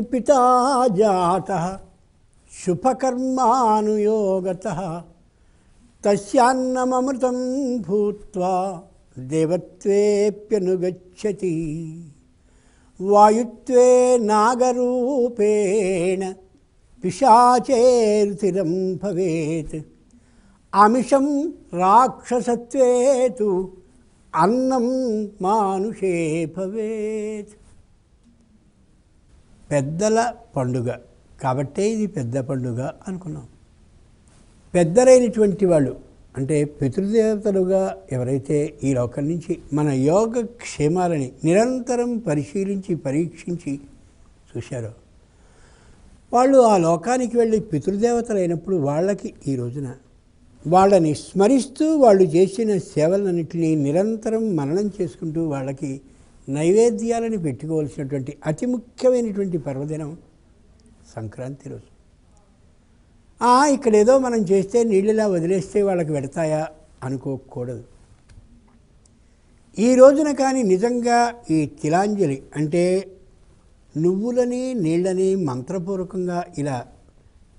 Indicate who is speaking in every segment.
Speaker 1: దేవో పితా జాత శుభకర్మానుయోగత తస్యాన్నమృతం భూత్వా దేవత్వేప్యనుగచ్చతి వాయుత్వే నాగరూపేణ పిశాచేరుతిరం భవేత్ అమిషం రాక్షసత్వే తు అన్నం మానుషే భవేత్ పెద్దల పండుగ. కాబట్టే ఇది పెద్ద పండుగ అనుకున్నాం. పెద్దలైనటువంటి వాళ్ళు అంటే పితృదేవతలుగా ఎవరైతే ఈ లోకం నుంచి మన యోగ క్షేమాలని నిరంతరం పరిశీలించి పరీక్షించి చూశారో వాళ్ళు ఆ లోకానికి వెళ్ళి పితృదేవతలైనప్పుడు వాళ్ళకి ఈ రోజున వాళ్ళని స్మరిస్తూ వాళ్ళు చేసిన సేవలన్నింటినీ నిరంతరం మననం చేసుకుంటూ వాళ్ళకి నైవేద్యాలను పెట్టుకోవాల్సినటువంటి అతి ముఖ్యమైనటువంటి పర్వదినం సంక్రాంతి రోజు. ఇక్కడ ఏదో మనం చేస్తే నీళ్ళలా వదిలేస్తే వాళ్ళకి పెడతాయా అనుకోకూడదు. ఈ రోజున కానీ నిజంగా ఈ తిలాంజలి అంటే నువ్వులని నీళ్ళని మంత్రపూర్వకంగా ఇలా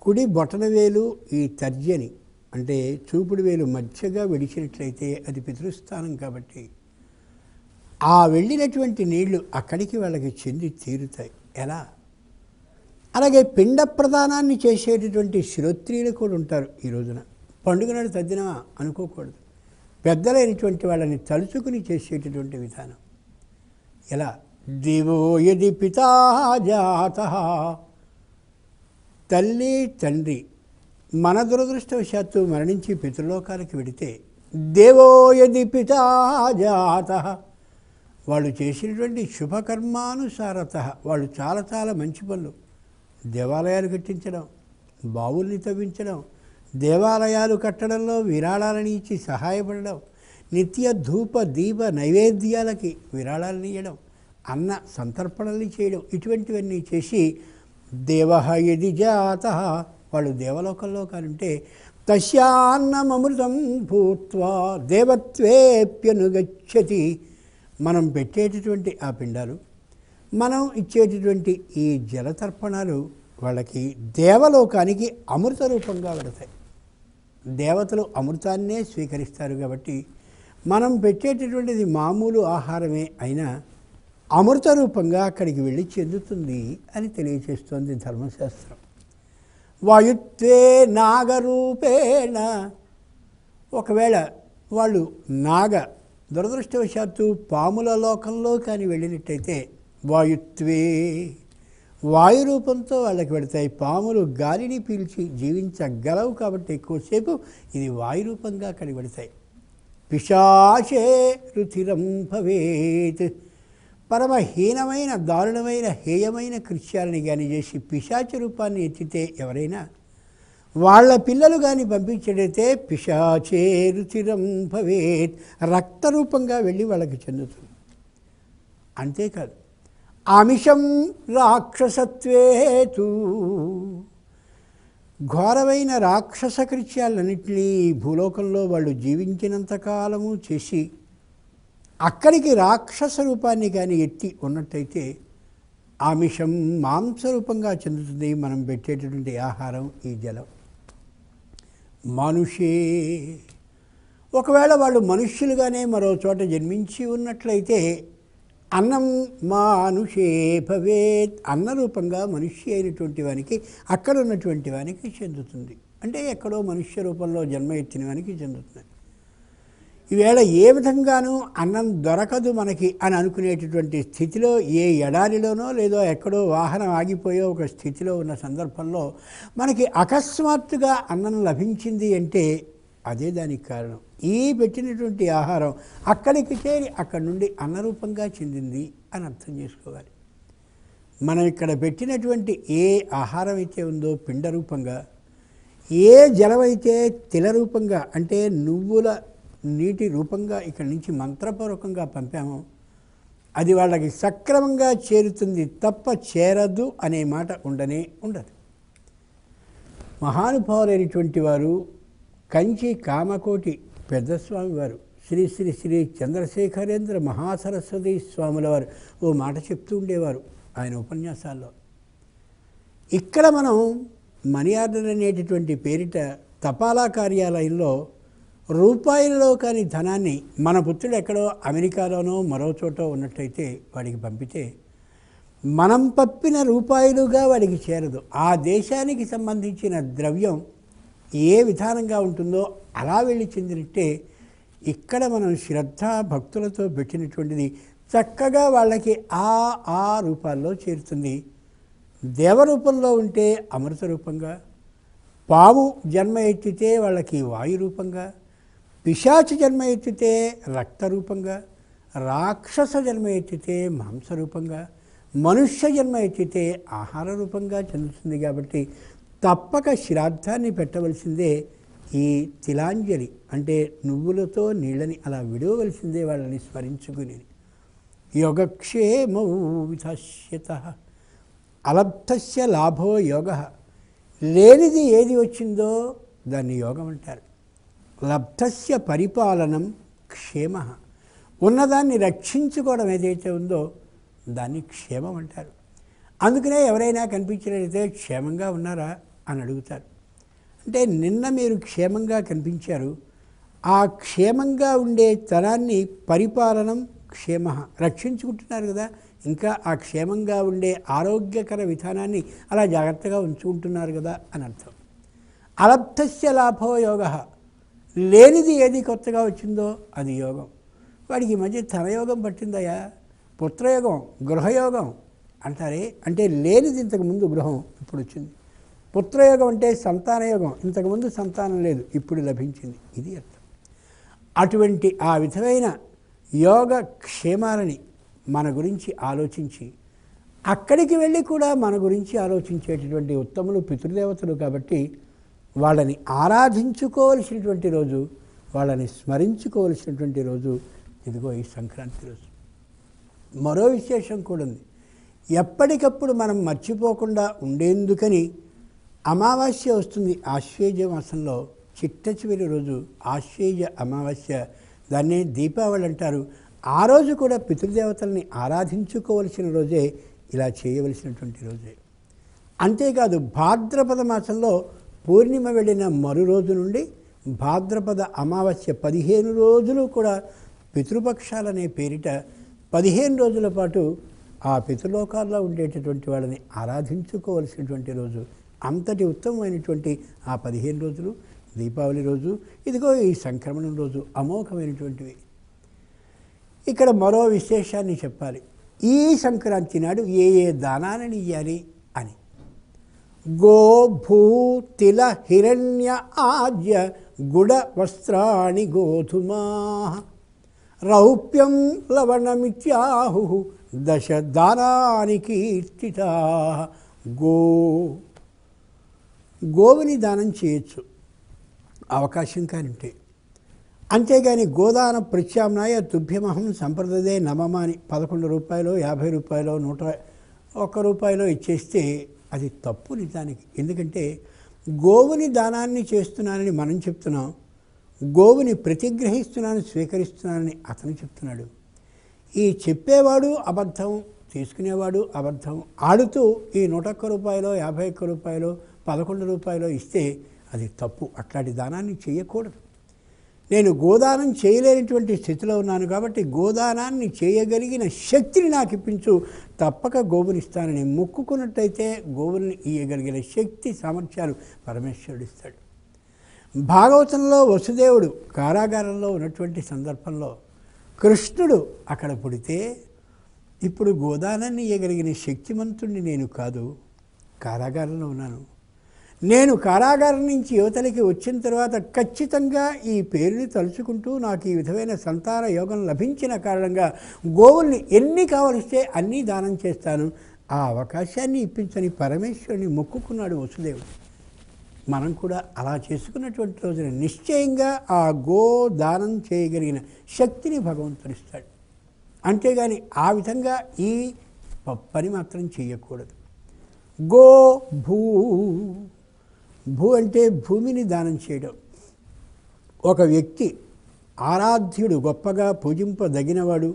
Speaker 1: కుడి బొటన వేలు ఈ తర్జని అంటే చూపుడు వేలు మధ్యగా విడిచినట్లయితే అది పితృస్థానం కాబట్టి ఆ వెళ్ళినటువంటి నీళ్ళు అక్కడికి వాళ్ళకి చెంది తీరుతాయి. ఎలా? అలాగే పిండ ప్రదానాన్ని చేసేటటువంటి శ్రోత్రియులు కూడా ఉంటారు ఈ రోజున. పండుగ నాడు తద్దినమా అనుకోకూడదు. పెద్దలైనటువంటి వాళ్ళని తలుచుకుని చేసేటటువంటి విధానం. ఎలా? దివో యది పితా జాత. తల్లి తండ్రి మన దురదృష్టవశాత్తు మరణించి పితృలోకాలకు వెడితే దేవో యది పితా జాత. వాళ్ళు చేసినటువంటి శుభకర్మానుసారత వాళ్ళు చాలా చాలా మంచి పనులు. దేవాలయాలు కట్టించడం బావుల్ని తవ్వించడం దేవాలయాలు కట్టడంలో విరాళాలని ఇచ్చి సహాయపడడం నిత్య ధూప దీప నైవేద్యాలకి విరాళాలను ఇవ్వడం అన్న సంతర్పణల్ని చేయడం ఇటువంటివన్నీ చేసి దేవ యది జాత. వాళ్ళు దేవలోకంలో కానుంటే తస్యాన్నమృతం భూత్వా దేవత్వేప్యనుగచ్చతి. మనం పెట్టేటటువంటి ఆ పిండాలు మనం ఇచ్చేటటువంటి ఈ జలతర్పణాలు వాళ్ళకి దేవలోకానికి అమృత రూపంగా వెళతాయి దేవతలు అమృతాన్నే స్వీకరిస్తారు కాబట్టి మనం పెట్టేటటువంటిది మామూలు ఆహారమే అయినా అమృత రూపంగా అక్కడికి వెళ్ళి చెందుతుంది అని తెలియచేస్తోంది ధర్మశాస్త్రం. వాయుత్వే నాగరూపేణ. ఒకవేళ వాళ్ళు నాగ దురదృష్టవశాత్తు పాముల లోకంలో కానీ వెళ్ళినట్టయితే వాయుత్వే వాయు రూపంతో వాళ్ళకి పెడతాయి. పాములు గాలిని పీల్చి జీవించగలవు కాబట్టి ఎక్కువసేపు ఇది వాయు రూపంగా అక్కడికి పెడతాయి పిశాచే రుచిరం భవేత్. పరమహీనమైన దారుణమైన హేయమైన కృత్యాలని కానీ చేసి పిశాచ రూపాన్ని ఎత్తితే ఎవరైనా వాళ్ళ పిల్లలు కానీ పంపించేటైతే పిశాచే రుచిరం భవేత్. రక్తరూపంగా వెళ్ళి వాళ్ళకి చెందుతుంది అంతేకాదు ఆమిషం రాక్షసత్వేతు ఘోరమైన రాక్షస కృత్యాలన్నింటినీ భూలోకంలో వాళ్ళు జీవించినంత కాలము చేసి అక్కడికి రాక్షస రూపాన్ని కానీ ఎత్తి ఉన్నట్టయితే ఆమిషం మాంసరూపంగా చెందుతుంది. మనం పెట్టేటటువంటి ఆహారం ఈ జలం. మనుషే. ఒకవేళ వాళ్ళు మనుష్యులుగానే మరో చోట జన్మించి ఉన్నట్లయితే అన్నం మానుషే భవేత్ అన్న రూపంగా మనిషి అయినటువంటి వానికి అక్కడ ఉన్నటువంటి వానికి చెందుతుంది. అంటే ఎక్కడో మనుష్య రూపంలో జన్మ ఎత్తిన వానికి చెందుతుంది. ఈవేళ ఏ విధంగానూ అన్నం దొరకదు మనకి అని అనుకునేటటువంటి స్థితిలో ఏ ఎడారిలోనో లేదో ఎక్కడో వాహనం ఆగిపోయో ఒక స్థితిలో ఉన్న సందర్భంలో మనకి అకస్మాత్తుగా అన్నం లభించింది అంటే అదే దానికి కారణం. ఈ పెట్టినటువంటి ఆహారం అక్కడికి చేరి అక్కడి నుండి అన్నరూపంగా చెందింది అని అర్థం చేసుకోవాలి. మనం ఇక్కడ పెట్టినటువంటి ఏ ఆహారం అయితే ఉందో పిండ రూపంగా ఏ జలమైతే తిల రూపంగా అంటే నువ్వుల నీటి రూపంగా ఇక్కడి నుంచి మంత్రపూర్వకంగా పంపామో. అది వాళ్ళకి సక్రమంగా చేరుతుంది తప్ప చేరదు అనే మాట ఉండనే ఉండదు. మహానుభావులైనటువంటి వారు కంచి కామకోటి పెద్దస్వామి వారు శ్రీ శ్రీ శ్రీ చంద్రశేఖరేంద్ర మహాసరస్వతి స్వాముల వారు ఓ మాట చెప్తూ ఉండేవారు ఆయన ఉపన్యాసాల్లో. ఇక్కడ మనం మనీ ఆర్డర్ అనేటటువంటి పేరిట తపాలా కార్యాలయంలో రూపాయలలో కాని ధనాన్ని మన పుత్రుడు ఎక్కడో అమెరికాలోనో మరో చోట ఉన్నట్టయితే వాడికి పంపితే మనం పప్పిన రూపాయలుగా వాడికి చేరదు. ఆ దేశానికి సంబంధించిన ద్రవ్యం ఏ విధానంగా ఉంటుందో అలా వెళ్ళి చెందినట్టే ఇక్కడ మనం శ్రద్ధ భక్తులతో పెట్టినటువంటిది చక్కగా వాళ్ళకి ఆ ఆ రూపాల్లో చేరుతుంది. దేవరూపంలో ఉంటే అమృత రూపంగా పాము జన్మ ఎత్తితే వాళ్ళకి వాయు రూపంగా పిశాచ జన్మ ఎత్తితే రక్త రూపంగా రాక్షస జన్మ ఎత్తితే మాంస రూపంగా మనుష్య జన్మ ఎత్తితే ఆహార రూపంగా చెందుతుంది కాబట్టి తప్పక శ్రాద్ధాన్ని పెట్టవలసిందే ఈ తిలాంజలి. అంటే నువ్వులతో నీళ్ళని అలా విడవలసిందే వాళ్ళని స్మరించుకుని. యోగక్షేమౌ విధాస్యత. అలబ్ధస్య లాభో యోగ. లేనిది ఏది వచ్చిందో దాన్ని యోగం అంటారు. లబ్ధస్య పరిపాలనం క్షేమ. ఉన్నదాన్ని రక్షించుకోవడం ఏదైతే ఉందో దాన్ని క్షేమం అంటారు. అందుకనే ఎవరైనా కనిపించినట్లయితే క్షేమంగా ఉన్నారా అని అడుగుతారు. అంటే నిన్న మీరు క్షేమంగా కనిపించారు. ఆ క్షేమంగా ఉండే తరాన్ని పరిపాలనం క్షేమ. రక్షించుకుంటున్నారు కదా. ఇంకా ఆ క్షేమంగా ఉండే ఆరోగ్యకర విధానాన్ని అలా జాగ్రత్తగా ఉంచుకుంటున్నారు కదా అని అర్థం. అలబ్ధస్య లాభో యోగ. లేనిది ఏది కొత్తగా వచ్చిందో అది యోగం. వాడికి ఈ మధ్య ధనయోగం పట్టిందయ్యా. పుత్రయోగం గృహయోగం అంటారే. అంటే లేనిది ఇంతకుముందు గృహం ఇప్పుడు వచ్చింది పుత్రయోగం అంటే సంతానయోగం ఇంతకుముందు సంతానం లేదు ఇప్పుడు లభించింది. ఇది అర్థం. అటువంటి ఆ విధమైన యోగ క్షేమాలని మన గురించి ఆలోచించి అక్కడికి వెళ్ళి కూడా మన గురించి ఆలోచించేటటువంటి ఉత్తములు పితృదేవతలు కాబట్టి వాళ్ళని ఆరాధించుకోవలసినటువంటి రోజు వాళ్ళని స్మరించుకోవలసినటువంటి రోజు ఇదిగో ఈ సంక్రాంతి రోజు. మరో విశేషం కూడా ఉంది. ఎప్పటికప్పుడు మనం మర్చిపోకుండా ఉండేందుకని అమావాస్య వస్తుంది. ఆశ్వేజ మాసంలో చిట్ట చివరి రోజు ఆశ్వేజ అమావాస్య. దాన్నే దీపావళి అంటారు. ఆ రోజు కూడా పితృదేవతల్ని ఆరాధించుకోవలసిన రోజే ఇలా చేయవలసినటువంటి రోజే. అంతేకాదు భాద్రపద మాసంలో పూర్ణిమ వెళ్ళిన మరు రోజు నుండి భాద్రపద అమావాస్య పదిహేను రోజులు కూడా పితృపక్షాలనే పేరిట పదిహేను రోజుల పాటు ఆ పితృలోకాల్లో ఉండేటటువంటి వాళ్ళని ఆరాధించుకోవలసినటువంటి రోజు అంతటి ఉత్తమమైనటువంటి ఆ పదిహేను రోజులు దీపావళి రోజు ఇదిగో ఈ సంక్రమణం రోజు అమోఘమైనటువంటివి. ఇక్కడ మరో విశేషాన్ని చెప్పాలి. ఈ సంక్రాంతి నాడు ఏ ఏ దానాలను ఇయ్యాలి అని. గో హిరణ్య ఆజ్య గుడ వస్త్రాణి గోధుమా. రౌప్యం లవణమిత్యాహు దశ దానాని కీర్తిత. గో గోవుని దానం చేయొచ్చు. అవకాశం కానింటే. అంతేగాని గోదాన ప్రత్యామ్నాయ తుభ్యమహం సంప్రదదే నమమాని. పదకొండు రూపాయలు యాభై రూపాయలు నూట ఒక్క రూపాయలో ఇచ్చేస్తే అది తప్పు నిజానికి. ఎందుకంటే గోవుని దానాన్ని చేస్తున్నానని మనం చెప్తున్నాం. గోవుని ప్రతిగ్రహిస్తున్నాను స్వీకరిస్తున్నానని అతను చెప్తున్నాడు. ఈ చెప్పేవాడు అబద్ధం తీసుకునేవాడు అబద్ధం ఆడుతూ ఈ నూట ఒక్క రూపాయలు యాభై ఒక్క రూపాయలు పదకొండు రూపాయలు ఇస్తే అది తప్పు. అట్లాంటి దానాన్ని చేయకూడదు. నేను గోదానం చేయలేనటువంటి స్థితిలో ఉన్నాను కాబట్టి గోదానాన్ని చేయగలిగిన శక్తిని నాకు ఇప్పించు. తప్పక గోవునిస్తానని మొక్కుకున్నట్టయితే గోవుల్ని ఇయ్యగలిగిన శక్తి సామర్థ్యాలు పరమేశ్వరుడు ఇస్తాడు. భాగవతంలో వసుదేవుడు కారాగారంలో ఉన్నటువంటి సందర్భంలో కృష్ణుడు అక్కడ పుడితే ఇప్పుడు గోదానాన్ని ఇయ్యగలిగిన శక్తిమంతుణ్ణి నేను కాదు కారాగారంలో ఉన్నాను. నేను కారాగారం నుంచి యువతలకి వచ్చిన తర్వాత ఖచ్చితంగా ఈ పేరుని తలుచుకుంటూ నాకు ఈ విధమైన సంతాన యోగం లభించిన కారణంగా గోవుల్ని ఎన్ని కావలిస్తే అన్నీ దానం చేస్తాను. ఆ అవకాశాన్ని ఇప్పించని పరమేశ్వరుని మొక్కుకున్నాడు వసుదేవుడు. మనం కూడా అలా చేసుకున్నటువంటి రోజున నిశ్చయంగా ఆ గో దానం చేయగలిగిన శక్తిని భగవంతుడు ఇస్తాడు అంతేగాని ఆ విధంగా ఈ పని మాత్రం చేయకూడదు గో భూ భూ అంటే భూమిని దానం చేయడం ఒక వ్యక్తి ఆరాధ్యుడు గొప్పగా పూజింపదగినవాడు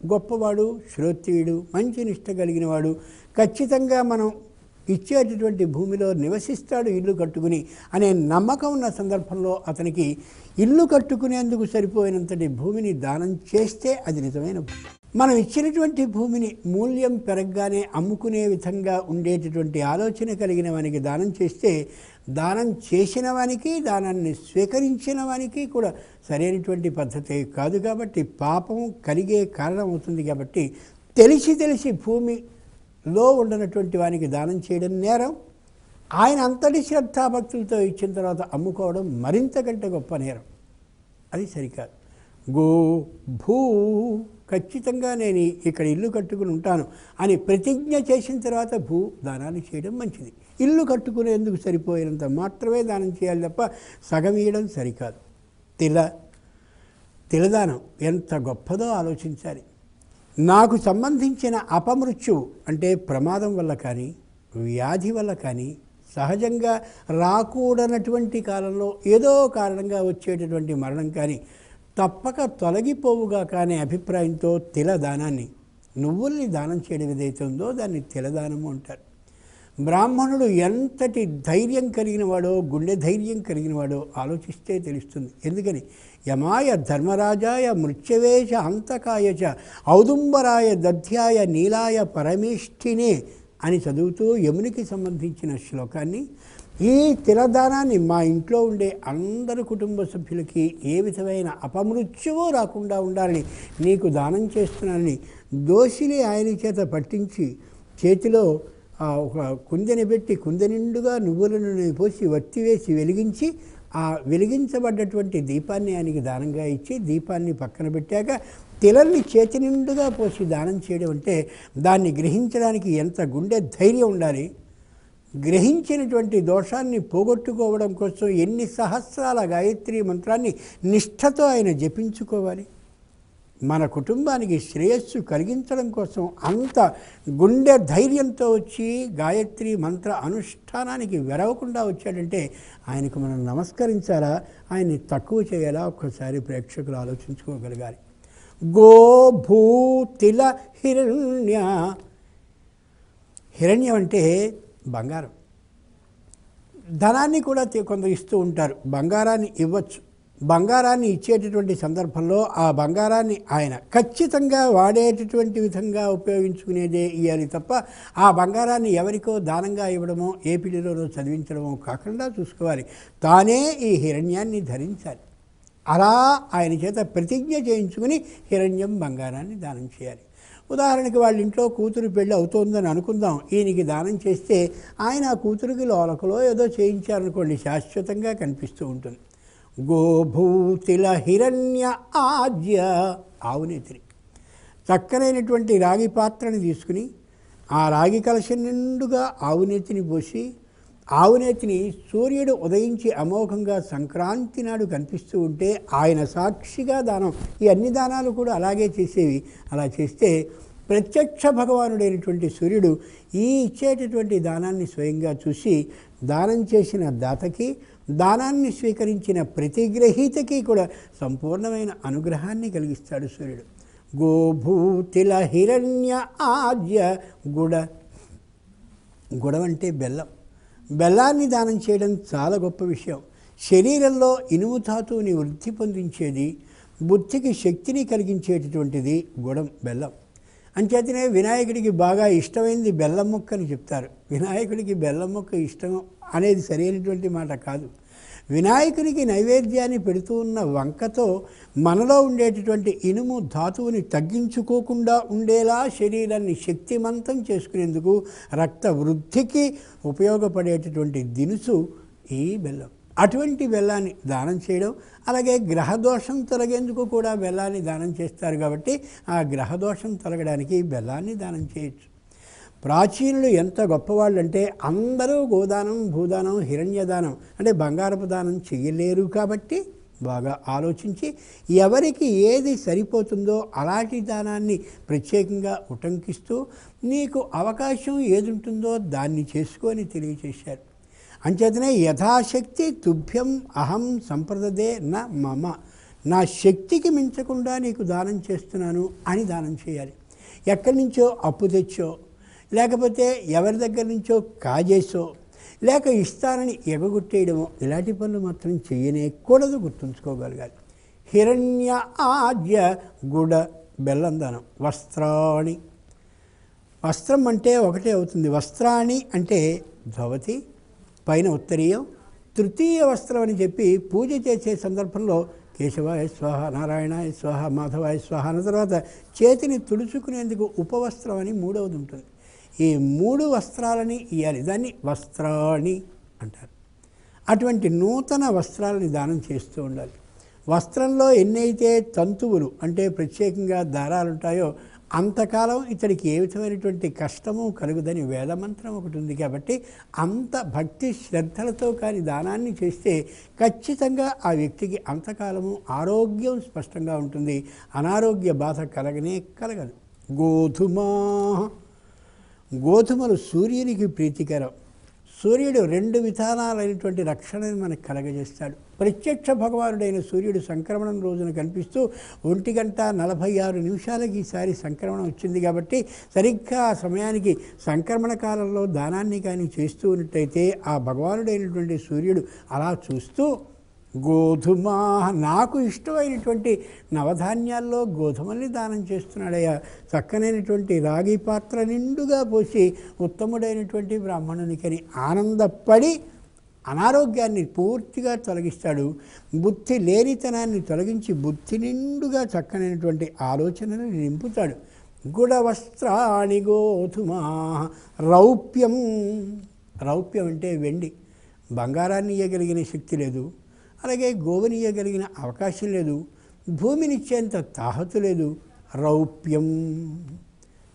Speaker 1: గొప్పవాడు శ్రోత్రియుడు మంచి నిష్ట కలిగినవాడు ఖచ్చితంగా మనం ఇచ్చేటటువంటి భూమిలో నివసిస్తాడు ఇల్లు కట్టుకుని అనే నమ్మకం ఉన్న సందర్భంలో అతనికి ఇల్లు కట్టుకునేందుకు సరిపోయినంతటి భూమిని దానం చేస్తే అది నిజమైన భూమి. మనం ఇచ్చినటువంటి భూమిని మూల్యం పెరగగానే అమ్ముకునే విధంగా ఉండేటటువంటి ఆలోచన కలిగిన వానికి దానం చేస్తే దానం చేసిన వానికి దానాన్ని స్వీకరించిన వానికి కూడా సరైనటువంటి పద్ధతే కాదు కాబట్టి పాపం కలిగే కారణం అవుతుంది కాబట్టి తెలిసి తెలిసి భూమిలో ఉండనటువంటి వానికి దానం చేయడం నేరం. ఆయన అంతటి శ్రద్ధాభక్తులతో ఇచ్చిన తర్వాత అమ్ముకోవడం మరింత కంటే గొప్ప నేరం. అది సరికాదు. గో భూ ఖచ్చితంగా నేను ఇక్కడ ఇల్లు కట్టుకుని ఉంటాను అని ప్రతిజ్ఞ చేసిన తర్వాత భూ దానాన్ని చేయడం మంచిది. ఇల్లు కట్టుకునేందుకు సరిపోయినంత మాత్రమే దానం చేయాలి తప్ప సగం ఇవ్వడం సరికాదు. తిల తిలదానం ఎంత గొప్పదో ఆలోచించాలి. నాకు సంబంధించిన అపమృత్యువు అంటే ప్రమాదం వల్ల కానీ వ్యాధి వల్ల కానీ సహజంగా రాకూడనటువంటి కాలంలో ఏదో కారణంగా వచ్చేటటువంటి మరణం కానీ తప్పక తొలగిపోవుగా కానీ అభిప్రాయంతో తిలదానాన్ని. నువ్వుల్ని దానం చేయడం ఏదైతే ఉందో దాన్ని తిలదానము అంటారు. బ్రాహ్మణుడు ఎంతటి ధైర్యం కలిగినవాడో గుండె ధైర్యం కలిగినవాడో ఆలోచిస్తే తెలుస్తుంది. ఎందుకని? యమాయ ధర్మరాజాయ మృత్యవేష అంతకాయచ ఔదుంబరాయ దధ్యాయ నీలాయ పరమేష్ఠినే అని చదువుతూ యమునికి సంబంధించిన శ్లోకాన్ని ఈ తిలదానాన్ని మా ఇంట్లో ఉండే అందరు కుటుంబ సభ్యులకి ఏ విధమైన అపమృత్యువు రాకుండా ఉండాలని నీకు దానం చేస్తున్నానని దోషిని ఆయన చేత పట్టించి చేతిలో ఒక కుందెని పెట్టి కుందె నిండుగా నువ్వుల నూనె పోసి వత్తి వేసి వెలిగించి ఆ వెలిగించబడ్డటువంటి దీపాన్ని ఆయనకి దానంగా ఇచ్చి దీపాన్ని పక్కన పెట్టాక తిలల్ని చేతి నిండుగా పోసి దానం చేయడం అంటే దాన్ని గ్రహించడానికి ఎంత గుండె ధైర్యం ఉండాలి? గ్రహించినటువంటి దోషాన్ని పోగొట్టుకోవడం కోసం ఎన్ని సహస్రాల గాయత్రి మంత్రాన్ని నిష్ఠతో ఆయన జపించుకోవాలి. మన కుటుంబానికి శ్రేయస్సు కలిగించడం కోసం అంత గుండె ధైర్యంతో వచ్చి గాయత్రి మంత్ర అనుష్ఠానానికి వెరవకుండా వచ్చాడంటే ఆయనకు మనం నమస్కరించాలా? ఆయన్ని తక్కువ చేయాలా? ఒక్కసారి ప్రేక్షకులు ఆలోచించుకోగలగాలి. గో హిరణ్య. హిరణ్యం అంటే బంగారం. ధనాన్ని కూడా కొంత కొందరు ఇస్తూ ఉంటారు. బంగారాన్ని ఇవ్వచ్చు. బంగారాన్ని ఇచ్చేటటువంటి సందర్భంలో ఆ బంగారాన్ని ఆయన ఖచ్చితంగా వాడేటటువంటి విధంగా ఉపయోగించుకునేదే ఇవ్వాలి తప్ప ఆ బంగారాన్ని ఎవరికో దానంగా ఇవ్వడమో ఏ చదివించడమో కాకుండా చూసుకోవాలి. తానే ఈ హిరణ్యాన్ని ధరించాలి. అలా ఆయన చేత ప్రతిజ్ఞ చేయించుకుని హిరణ్యం బంగారాన్ని దానం చేయాలి. ఉదాహరణకి వాళ్ళ ఇంట్లో కూతురు పెళ్ళి అవుతోందని అనుకుందాం. ఈయనకి దానం చేస్తే ఆయన ఆ కూతురికి లోలకలో ఏదో చేయించారనుకోండి శాశ్వతంగా కనిపిస్తూ ఉంటుంది. గోభూతిల హిరణ్య ఆజ్య ఆవునేత్రి. చక్కనైనటువంటి రాగి పాత్రని తీసుకుని ఆ రాగి కలశ నిండుగా ఆవునేతిని పోసి ఆవునేతిని సూర్యుడు ఉదయించి అమోఘంగా సంక్రాంతి నాడు కనిపిస్తూ ఉంటే ఆయన సాక్షిగా దానం. ఈ అన్ని దానాలు కూడా అలాగే చేసేవి. అలా చేస్తే ప్రత్యక్ష భగవానుడైనటువంటి సూర్యుడు ఈ ఇచ్చేటటువంటి దానాన్ని స్వయంగా చూసి దానం చేసిన దాతకి దానాన్ని స్వీకరించిన ప్రతిగ్రహీతకి కూడా సంపూర్ణమైన అనుగ్రహాన్ని కలిగిస్తాడు సూర్యుడు. గోభూతిల హిరణ్య ఆద్య గుడ గుడవంటే బెల్లం. బెల్లాన్ని దానం చేయడం చాలా గొప్ప విషయం. శరీరంలో ఇనుము ధాతువుని వృద్ధి పొందించేది బుద్ధికి శక్తిని కలిగించేటటువంటిది గుడం బెల్లం. అంచేతనే వినాయకుడికి బాగా ఇష్టమైనది బెల్లం ముక్క అని చెప్తారు. వినాయకుడికి బెల్లం ముక్క ఇష్టం అనేది సరైనటువంటి మాట కాదు. వినాయకునికి నైవేద్యాన్ని పెడుతూ ఉన్న వంకతో మనలో ఉండేటటువంటి ఇనుము ధాతువుని తగ్గించుకోకుండా ఉండేలా శరీరాన్ని శక్తిమంతం చేసుకునేందుకు రక్త వృద్ధికి ఉపయోగపడేటటువంటి దినుసు ఈ బెల్లం. అటువంటి బెల్లాన్ని దానం చేయడం అలాగే గ్రహదోషం తొలగేందుకు కూడా బెల్లాన్ని దానం చేస్తారు కాబట్టి ఆ గ్రహదోషం తొలగడానికి బెల్లాన్ని దానం చేయొచ్చు. ప్రాచీనులు ఎంత గొప్పవాళ్ళు అంటే అందరూ గోదానం భూదానం హిరణ్యదానం అంటే బంగారపు దానం చెయ్యలేరు కాబట్టి బాగా ఆలోచించి ఎవరికి ఏది సరిపోతుందో అలాంటి దానాన్ని ప్రత్యేకంగా ఉటంకిస్తూ నీకు అవకాశం ఏది ఉంటుందో దాన్ని చేసుకొని తెలియచేశారు. అంచేతనే యథాశక్తి తుభ్యం అహం సంప్రదదే నా మమ. నా శక్తికి మించకుండా నీకు దానం చేస్తున్నాను అని దానం చేయాలి. ఎక్కడి నుంచో అప్పు తెచ్చో లేకపోతే ఎవరి దగ్గర నుంచో కాజేసో లేక ఇస్తానని ఎగగొట్టేయడమో ఇలాంటి పనులు మాత్రం చేయనే కూడదు గుర్తుంచుకోగలగాలి. హిరణ్య ఆద్య గుడ బెల్లందనం వస్త్రాణి. వస్త్రం అంటే ఒకటే అవుతుంది. వస్త్రాణి అంటే ధవతి పైన ఉత్తరీయం తృతీయ వస్త్రం అని చెప్పి పూజ చేసే సందర్భంలో కేశవాయ స్వాహ నారాయణాయ స్వాహ మాధవాయ స్వాహ అన్న తర్వాత చేతిని తుడుచుకునేందుకు ఉపవస్త్రం అని మూడవది ఉంటుంది. ఈ మూడు వస్త్రాలని ఇవ్వాలి దాన్ని వస్త్రాణి అంటారు. అటువంటి నూతన వస్త్రాలని దానం చేస్తూ ఉండాలి. వస్త్రంలో ఎన్నైతే తంతువులు అంటే ప్రత్యేకంగా దారాలు ఉంటాయో అంతకాలం ఇతడికి ఏ విధమైనటువంటి కష్టము కలుగుదని వేదమంత్రం ఒకటి ఉంది కాబట్టి అంత భక్తి శ్రద్ధలతో కానీ దానాన్ని చేస్తే ఖచ్చితంగా ఆ వ్యక్తికి అంతకాలము ఆరోగ్యం స్పష్టంగా ఉంటుంది. అనారోగ్య బాధ కలగనే కలగదు. గోధుమా గోధుమలు సూర్యునికి ప్రీతికరం. సూర్యుడు రెండు విధానాలైనటువంటి రక్షణని మనకు కలగజేస్తాడు. ప్రత్యక్ష భగవానుడైన సూర్యుడు సంక్రమణం రోజున కనిపిస్తూ ఒంటి గంట నలభై ఆరు నిమిషాలకి ఈసారి సంక్రమణం వచ్చింది కాబట్టి సరిగ్గా ఆ సమయానికి సంక్రమణ కాలంలో దానాన్ని కానీ చేస్తూ ఉన్నట్టయితే ఆ భగవానుడైనటువంటి సూర్యుడు అలా చూస్తూ గోధుమ. నాకు ఇష్టమైనటువంటి నవధాన్యాల్లో గోధుమల్ని దానం చేస్తున్నాడయ్యా. చక్కనైనటువంటి రాగి పాత్ర నిండుగా పోసి ఉత్తముడైనటువంటి బ్రాహ్మణునికని ఆనందపడి అనారోగ్యాన్ని పూర్తిగా తొలగిస్తాడు. బుద్ధి లేనితనాన్ని తొలగించి బుద్ధి నిండుగా చక్కనైనటువంటి ఆలోచనను నింపుతాడు. గుడవస్త్రాణి గోధుమా. రౌప్యం. రౌప్యం అంటే వెండి. బంగారాన్ని ఇయ్యగలిగిన శక్తి లేదు. అలాగే గోవనీయగలిగిన అవకాశం లేదు. భూమినిచ్చేంత తాహతు లేదు. రౌప్యం.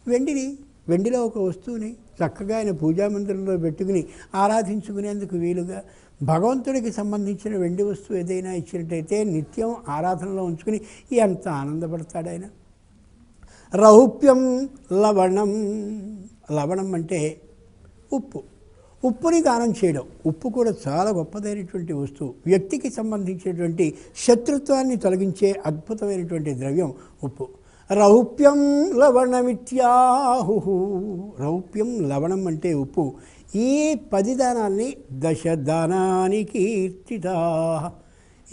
Speaker 1: వెండిని వెండిలో ఒక వస్తువుని చక్కగా ఆయన పూజా మందిరంలో పెట్టుకుని ఆరాధించుకునేందుకు వీలుగా భగవంతుడికి సంబంధించిన వెండి వస్తువు ఏదైనా ఇచ్చినట్టయితే నిత్యం ఆరాధనలో ఉంచుకుని ఎంత ఆనందపడతాడు ఆయన. రౌప్యం లవణం. లవణం అంటే ఉప్పు. ఉప్పుని దానం చేయడం. ఉప్పు కూడా చాలా గొప్పదైనటువంటి వస్తువు. వ్యక్తికి సంబంధించినటువంటి శత్రుత్వాన్ని తొలగించే అద్భుతమైనటువంటి ద్రవ్యం ఉప్పు. రౌప్యం లవణమిత్యాహు రౌప్యం లవణం అంటే ఉప్పు. ఈ పది దానాల్ని దశ కీర్తితా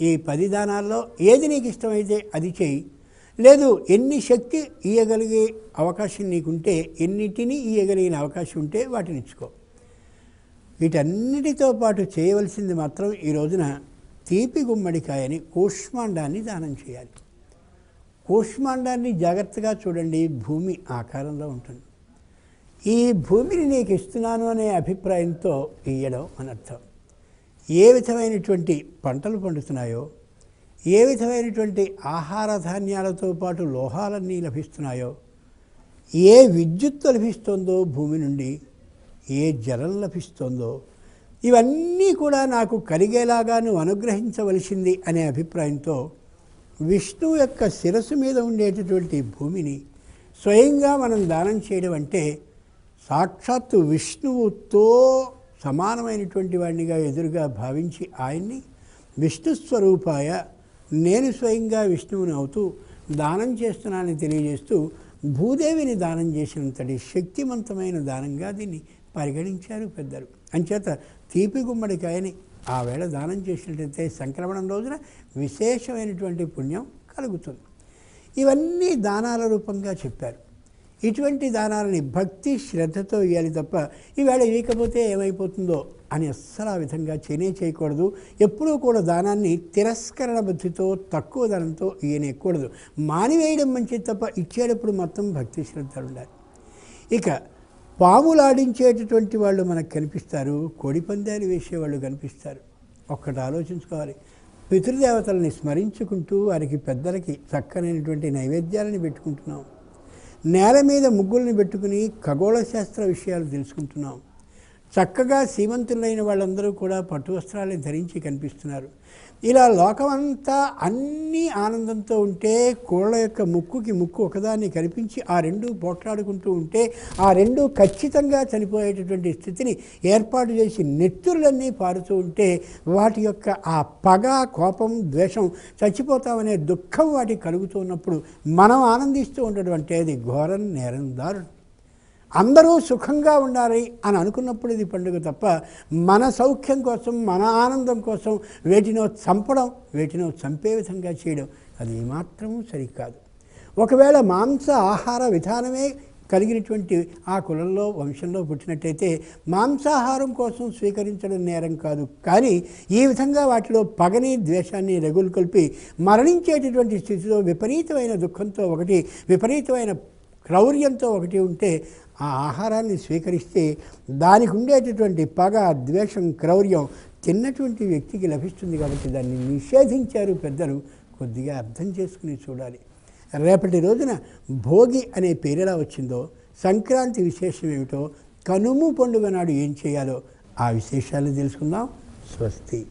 Speaker 1: ఈ పది దానాల్లో ఏది నీకు ఇష్టమైతే అది చేయి. లేదు ఎన్ని శక్తి ఇయ్యగలిగే అవకాశం నీకుంటే ఎన్నిటిని ఇయ్యగలిగిన అవకాశం ఉంటే వాటిని ఇచ్చుకో వీటన్నిటితో పాటు చేయవలసింది మాత్రం ఈ రోజున తీపి గుమ్మడికాయని కూష్మాండాన్ని దానం చేయాలి. కూష్మాండాన్ని జాగ్రత్తగా చూడండి భూమి ఆకారంలో ఉంటుంది. ఈ భూమిని నీకు ఇస్తున్నాను అనే అభిప్రాయంతో ఇయ్యడం అనర్థం. ఏ విధమైనటువంటి పంటలు పండుతున్నాయో ఏ విధమైనటువంటి ఆహార ధాన్యాలతో పాటు లోహాలన్నీ లభిస్తున్నాయో ఏ విద్యుత్ లభిస్తుందో భూమి నుండి ఏ జలం లభిస్తుందో ఇవన్నీ కూడా నాకు కలిగేలాగా నువ్వు అనుగ్రహించవలసింది అనే అభిప్రాయంతో విష్ణువు యొక్క శిరస్సు మీద ఉండేటటువంటి భూమిని స్వయంగా మనం దానం చేయడం అంటే సాక్షాత్తు విష్ణువుతో సమానమైనటువంటి వాడినిగా ఎదురుగా భావించి ఆయన్ని విష్ణు స్వరూపాయ నేను స్వయంగా విష్ణువుని అవుతూ దానం చేస్తున్నానని తెలియజేస్తూ భూదేవిని దానం చేసినంతటి శక్తివంతమైన దానంగా దీన్ని పరిగణించారు పెద్దలు. అంచేత తీపి గుమ్మడికాయని ఆ వేళ దానం చేసినట్లయితే సంక్రమణం రోజున విశేషమైనటువంటి పుణ్యం కలుగుతుంది. ఇవన్నీ దానాల రూపంగా చెప్పారు. ఇటువంటి దానాలని భక్తి శ్రద్ధతో ఇవ్వాలి తప్ప ఈవేళ ఇవ్వకపోతే ఏమైపోతుందో అని అస్సలు ఆ విధంగా చేయనే చేయకూడదు. ఎప్పుడూ కూడా దానాన్ని తిరస్కరణ బుద్ధితో తక్కువ ధనంతో ఇయ్యనేయకూడదు. మానివేయడం మంచిది తప్ప ఇచ్చేటప్పుడు మొత్తం భక్తి శ్రద్ధలు ఉండాలి. ఇక పాములాడించేటటువంటి వాళ్ళు మనకు కనిపిస్తారు కోడి పందాలు వేసేవాళ్ళు కనిపిస్తారు. ఒక్కటి ఆలోచించుకోవాలి. పితృదేవతలని స్మరించుకుంటూ వారికి పెద్దలకి చక్కనైనటువంటి నైవేద్యాలను పెట్టుకుంటున్నాం. నేల మీద ముగ్గుల్ని పెట్టుకుని ఖగోళ శాస్త్ర విషయాలు తెలుసుకుంటున్నాం. చక్కగా శ్రీమంతులైన వాళ్ళందరూ కూడా పట్టు వస్త్రాలను ధరించి కనిపిస్తున్నారు. ఇలా లోకమంతా అన్నీ ఆనందంతో ఉంటే కోళ్ళ యొక్క ముక్కుకి ముక్కు ఒకదాన్ని కనిపించి ఆ రెండు పోట్లాడుకుంటూ ఉంటే ఆ రెండు ఖచ్చితంగా చనిపోయేటటువంటి స్థితిని ఏర్పాటు చేసి నెత్తురులన్నీ పారుతూ ఉంటే వాటి యొక్క ఆ పగ కోపం ద్వేషం చచ్చిపోతామనే దుఃఖం వాటికి కలుగుతున్నప్పుడు మనం ఆనందిస్తూ ఉండడం అంటే అది ఘోరం నేరం దారుణం. అందరూ సుఖంగా ఉండాలి అని అనుకున్నప్పుడు ఇది పండుగ తప్ప మన సౌఖ్యం కోసం మన ఆనందం కోసం వేటినో చంపడం వేటినో చంపే విధంగా చేయడం అది ఏమాత్రము సరికాదు. ఒకవేళ మాంస ఆహార విధానమే కలిగినటువంటి ఆ కులంలో వంశంలో పుట్టినట్టయితే మాంసాహారం కోసం స్వీకరించడం నేరం కాదు. కానీ ఈ విధంగా వాటిలో పగని ద్వేషాన్ని రగులు కలిపి మరణించేటటువంటి స్థితిలో విపరీతమైన దుఃఖంతో ఒకటి విపరీతమైన క్రౌర్యంతో ఒకటి ఉంటే ఆ ఆహారాన్ని స్వీకరిస్తే దానికి ఉండేటటువంటి పగ ద్వేషం క్రౌర్యం తిన్నటువంటి వ్యక్తికి లభిస్తుంది కాబట్టి దాన్ని నిషేధించారు పెద్దలు. కొద్దిగా అర్థం చేసుకుని చూడాలి. రేపటి రోజున భోగి అనే పేరు ఎలా వచ్చిందో సంక్రాంతి విశేషం ఏమిటో కనుము పండుగ నాడు ఏం చేయాలో ఆ విశేషాలు తెలుసుకుందాం. స్వస్తి.